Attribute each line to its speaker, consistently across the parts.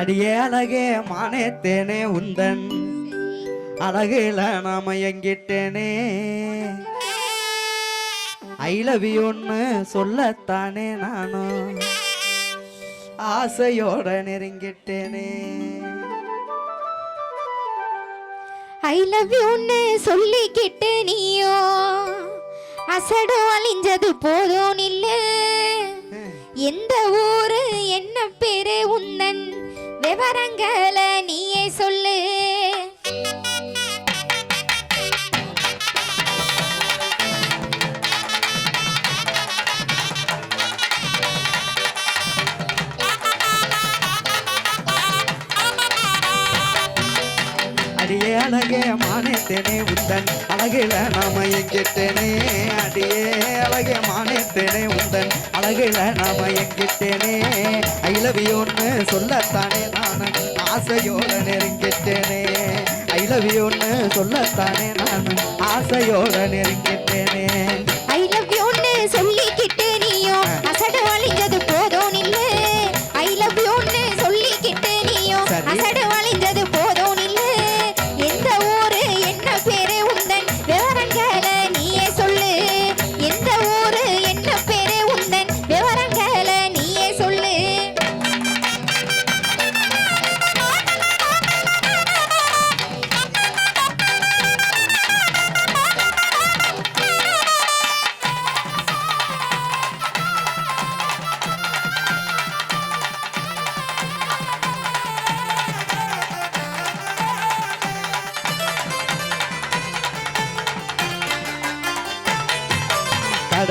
Speaker 1: அடியே அழகே மானேத்தேனே உந்தன். அழகுல நாம எங்கிட்டேனே. ஐ லவ் ஒன்று சொல்லத்தானே நானும் ஆசையோட நெருங்கிட்டேனே.
Speaker 2: ஐ லவ் யூன்னு சொல்லிக்கிட்டு நீயோ. அசடு அழிஞ்சது போதும் நில்லு. எந்த ஊரு என்ன பேரு உந்தன். விவரங்களை நீயே சொல்லு.
Speaker 1: அடியே அழகே மானேத்தேனே உந்தன் அழகில நாம எங்கிட்டேனே அடியே அழகே மானேத்தேனே உந்தன் அழகில நாம எங்கிட்டேனே. ஐ லவ் யூன்னு சொல்லத்தானே நான் ஆசையோட நெருங்கிட்டேனே. ஐ லவ் யூன்னு சொல்லத்தானே நான் ஆசையோட நெருங்கிட்டேனே.
Speaker 2: ஐ லவ் யூன்னு சொல்லிக்கிட்டே நீயோ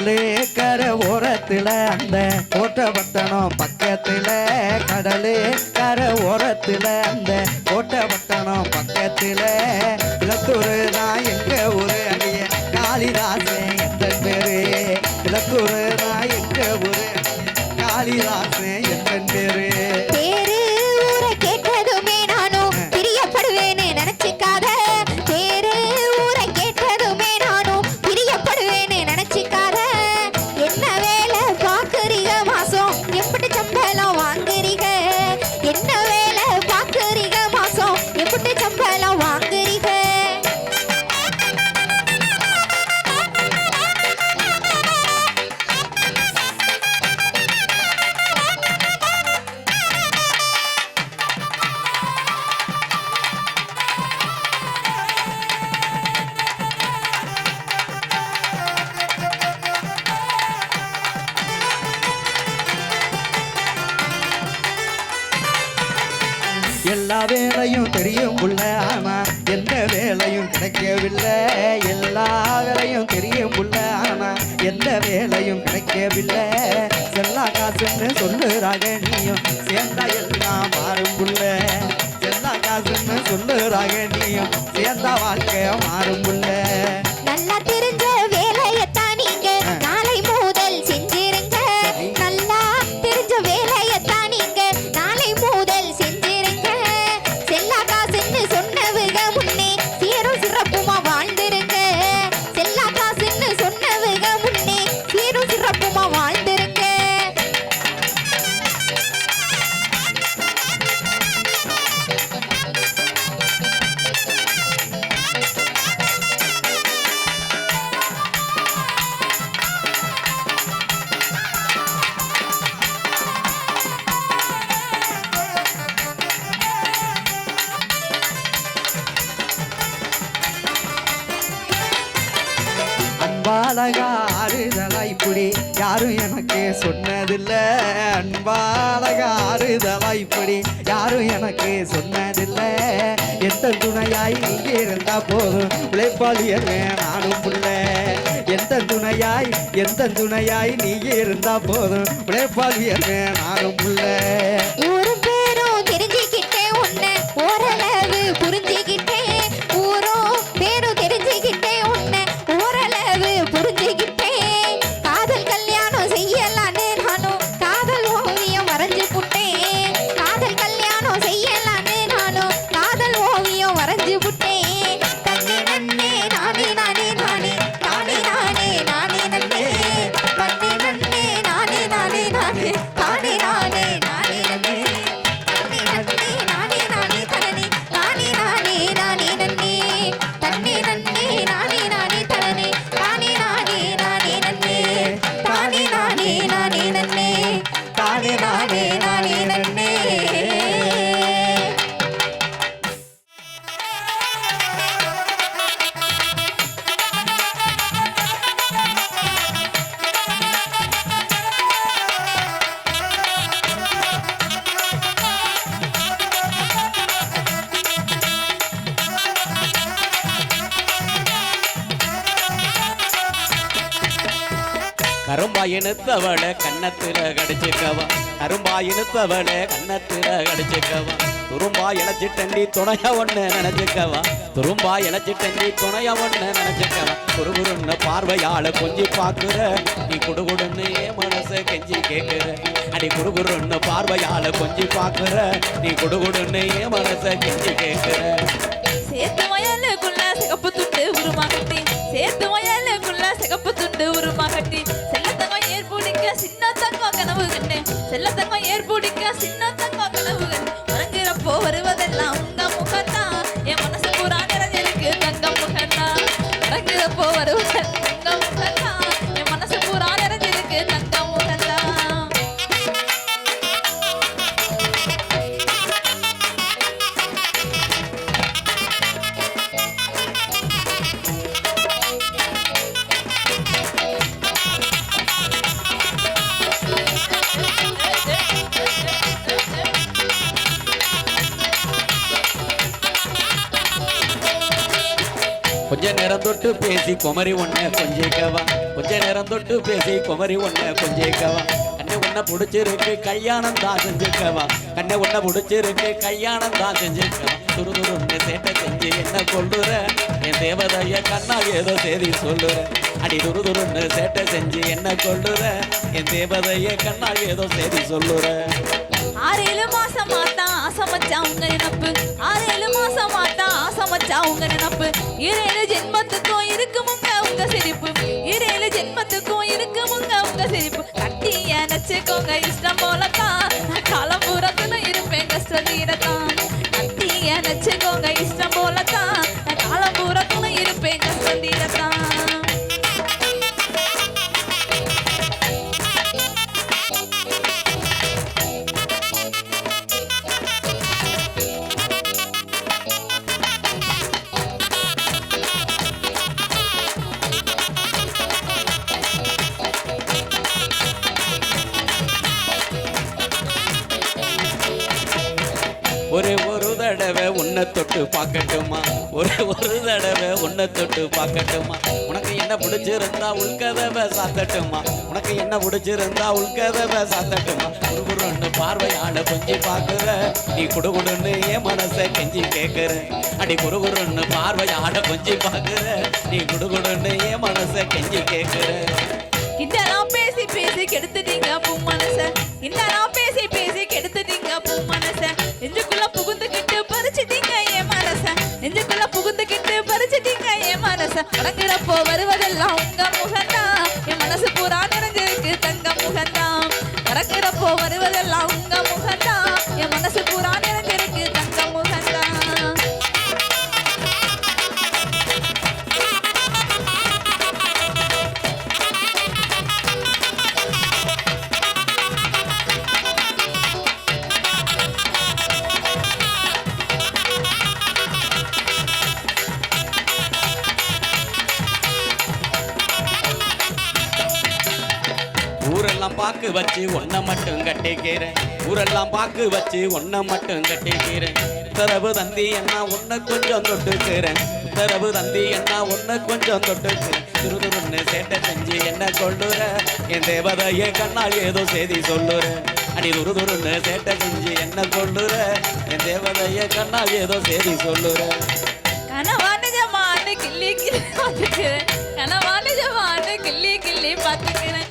Speaker 1: கடலே கரை ஓரத்தில் அந்த கோட்டப்பட்டணம் பக்கத்தில். கடலே கரை ஓரத்தில் அந்த கோட்டப்பட்டணம் பக்கத்தில். இலத்தூர் தான் எங்கள் ஊரு அடிய காளிதாசன் வேலையும் தெரியும் புள்ள ஆனா எந்த வேலையும் கிடைக்கவில்லை. எல்லா வேலையும் தெரியும் புள்ள ஆனா எந்த வேலையும் கிடைக்கவில்லை. செல்லா காசுன்னு சொல்லுறாங்க நீயும் சேர்ந்தா எல்லாம் மாறும் புள்ள செல்லா காசுன்னு சொல்லுறாங்க
Speaker 2: நீ
Speaker 1: அன்பாலகா இப்படி யாரும் எனக்கு சொன்னதில்ல அன்பாலகா இப்படி யாரும் எனக்கு சொன்னதில்ல. எந்த துணையாய் நீங்க இருந்தா போதும். உழைப்பாளியர் நானும் பிள்ளை. எந்த துணையாய் எந்த துணையாய் நீங்க இருந்தா போதும். உழைப்பாளியர் நானும் பிள்ளை.
Speaker 3: கரும்பா இனுத்தவள கன்னத்துல கடிச்சுக்கவா. கரும்பா இனுத்தவள கன்னத்துல கடிச்சுக்கவா. துரும்பா இழைச்சிட்டண்டி துணைய ஒண்ணு நினைச்சுக்கவா. துரும்பா இழைச்சிட்டண்டி துணைய ஒண்ணு நினைச்சுக்கவா. குறுகுறுன்னு பார்வையால கொஞ்சி பாக்குற நீ குடுகுடுன்னு என் மனச கெஞ்சி கேக்குற. அடி குறுகுறுன்னு பார்வையால கொஞ்சி பாக்குற நீ குடுகுடுன்னு என் மனச கெஞ்சி கேக்குற.
Speaker 4: சேர்த்து வயலுக்குள்ள சிகப்பு துட்டு உருமா சேர்த்து வயல் এরপরে ক্যাসিনোতে
Speaker 3: কথা বলেন। தொட்டு பேசி குமரி ஒன்ன கொஞ்சிக்கவா? கொஞ்ச நேரம் தொட்டு பேசி குமரி ஒன்ன கொஞ்சிக்கவா? கண்ணை உன்ன பிடிச்சிருக்கு கல்யாணம் தான் செஞ்சுக்கவா? கண்ணை உன்ன பிடிச்சிருக்கு கல்யாணம் தான் செஞ்சுக்கவா? துரு சேட்டை செஞ்சு என்ன கொள்ளுற என் தேவதைய கண்ணா ஏதோ செய்தி சொல்லுற. அடி துரு துருன்னு சேட்டை செஞ்சு என்ன கொள்ளுற என் தேவதைய கண்ணா ஏதோ செய்தி சொல்லுற.
Speaker 4: ஆறேழு மாசம் மாத்தான் ஆசமச்சா உங்க நினப்பு ஆறேழு மாசம் மாத்தான் உங்க நினப்பு. இரேழு ஜென்மத்துக்கும் இருக்குமுங்க உங்க சிரிப்பு. இரேழு ஜென்மத்துக்கும் இருக்குமுங்க உங்க சிரிப்பு. கட்டி நினைச்சுக்கோங்க இஷ்டம் போலத்தான். காலம் பூரத்துல இருப்பேன் கஷ்ட தீரத்தான்
Speaker 3: ஒரே ஒரு தடவை உன்னை தொட்டு பார்க்கட்டுமா? ஒரே ஒரு தடவை உன்னை தொட்டு பார்க்கட்டுமா? உனக்கு என்ன பிடிச்சிருந்தா உள்கதவை சாத்தட்டுமா? உனக்கு என்ன பிடிச்சிருந்தா உள்கதவை சாத்தட்டுமா? குறுகுறுன்னு பார்வையால கொஞ்சி பார்க்குற நீ குடுகுடுன்னு என் மனசை கெஞ்சி கேட்குற அடி குறுகுறுன்னு பார்வையால கொஞ்சி பார்க்குற நீ குடுகுடுன்னு என் மனசை கெஞ்சி கேட்குற
Speaker 4: இதெல்லாம் பேசி பேசி கெடுத்துட்டீங்க பூ மனச. பேசி பேசி நெஞ்சுக்குள்ள புகுந்துக்கிட்டு பறிச்சிட்டீங்க ஏ மனச. நெஞ்சுக்குள்ள புகுந்துக்கிட்டு பறிச்சிட்டீங்க ஏ மனச. அடங்கிடப்போ வருவதெல்லாம் உங்க
Speaker 3: முக பாக்கு வச்சு ஒன்ன மட்டும் கட்டிக்கிறேன். ஊரெல்லாம் பாக்கு வச்சு ஒன்ன மட்டும் கட்டிக்கிறேன். தரவு தந்தி என்ன ஒன்ன கொஞ்சம் தொட்டுக்கிறேன். தரவு தந்தி என்ன ஒன்ன கொஞ்சம் தொட்டுக்கிறேன். திருதுருன்னு சேட்டை செஞ்சு என்ன கொள்ளுற? என் தேவதைய கண்ணால் ஏதோ செய்தி சொல்லுற. அடி துருதுருன்னு சேட்டை செஞ்சு என்ன கொள்ளுற? என் தேவதைய கண்ணால் ஏதோ செய்தி சொல்லுற.
Speaker 4: கனவா நிஜமானு கிள்ளி கிள்ளி பார்த்துக்கிறேன். கனவா நிஜமானு கிள்ளி கிள்ளி பார்த்துக்கிறேன்.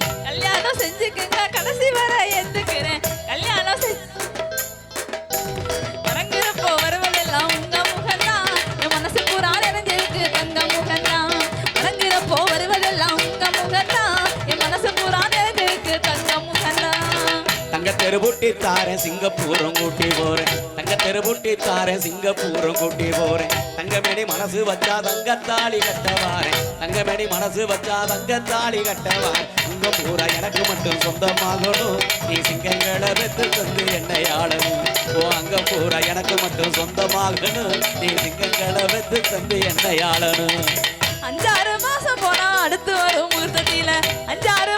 Speaker 4: செஞ்சுக்குங்க. கடைசி வர எந்துக்கிறேன் கல்யாணம் செஞ்சு இறங்குறப்போ வருவதெல்லாம் உங்க முகம்தான். என் மனசு பூரா நிறைஞ்சிருக்கு தங்க முகம்தான். இறங்குறப்போ வருவதெல்லாம் உங்க முகம்தான். என் மனசு பூரா நிறைஞ்சிருக்கு தங்க முகம்தான்.
Speaker 3: தங்க தெருபுட்டி தாரேன் சிங்கப்பூரும் போறேன் சிங்கப்பூரும் கூட்டி போறேன். தங்கமேடி மனசு வச்சா தங்கத்தாளி கட்டவாரேன் தங்கமேடி மனசு வச்சா தங்கத்தாளி கட்டவாரேன் உங்க பூரா எனக்கு மட்டும் சொந்தமாகணும். நீ சிங்கங்களை வெத்து தந்து என்னை ஆளணும். ஓ அங்க பூரா எனக்கு மட்டும் சொந்தமாகணும். நீ சிங்கங்களை வெத்து தந்து என்னை ஆளணும்.
Speaker 4: அஞ்சாறு மாசம் போனா அடுத்து வரும் முகூர்த்தத்தில. அஞ்சாறு